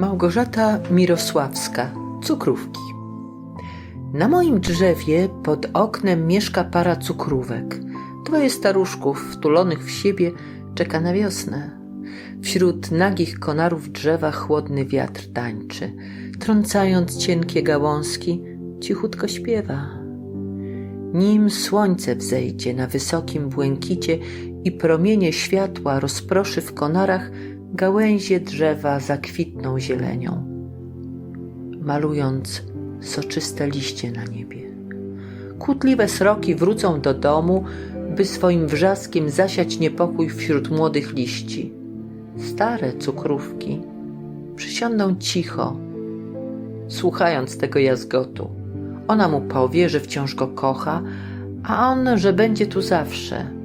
Małgorzata Mirosławska, cukrówki. Na moim drzewie pod oknem mieszka para cukrówek. Dwoje staruszków wtulonych w siebie czeka na wiosnę. Wśród nagich konarów drzewa chłodny wiatr tańczy, trącając cienkie gałązki, cichutko śpiewa. Nim słońce wzejdzie na wysokim błękicie i promienie światła rozproszy w konarach, gałęzie drzewa zakwitną zielenią, malując soczyste liście na niebie. Kłótliwe sroki wrócą do domu, by swoim wrzaskiem zasiać niepokój wśród młodych liści. Stare cukrówki przysiądą cicho, słuchając tego jazgotu. Ona mu powie, że wciąż go kocha, a on, że będzie tu zawsze.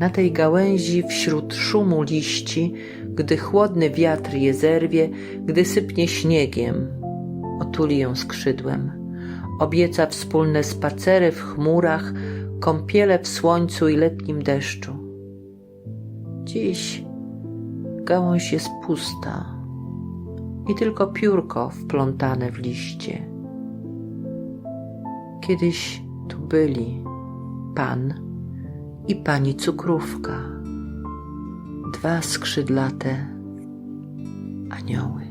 Na tej gałęzi wśród szumu liści, gdy chłodny wiatr je zerwie, gdy sypnie śniegiem, otuli ją skrzydłem. Obieca wspólne spacery w chmurach, kąpiele w słońcu i letnim deszczu. Dziś gałąź jest pusta i tylko piórko wplątane w liście. Kiedyś tu byli pan i pani cukrówka, dwa skrzydlate anioły.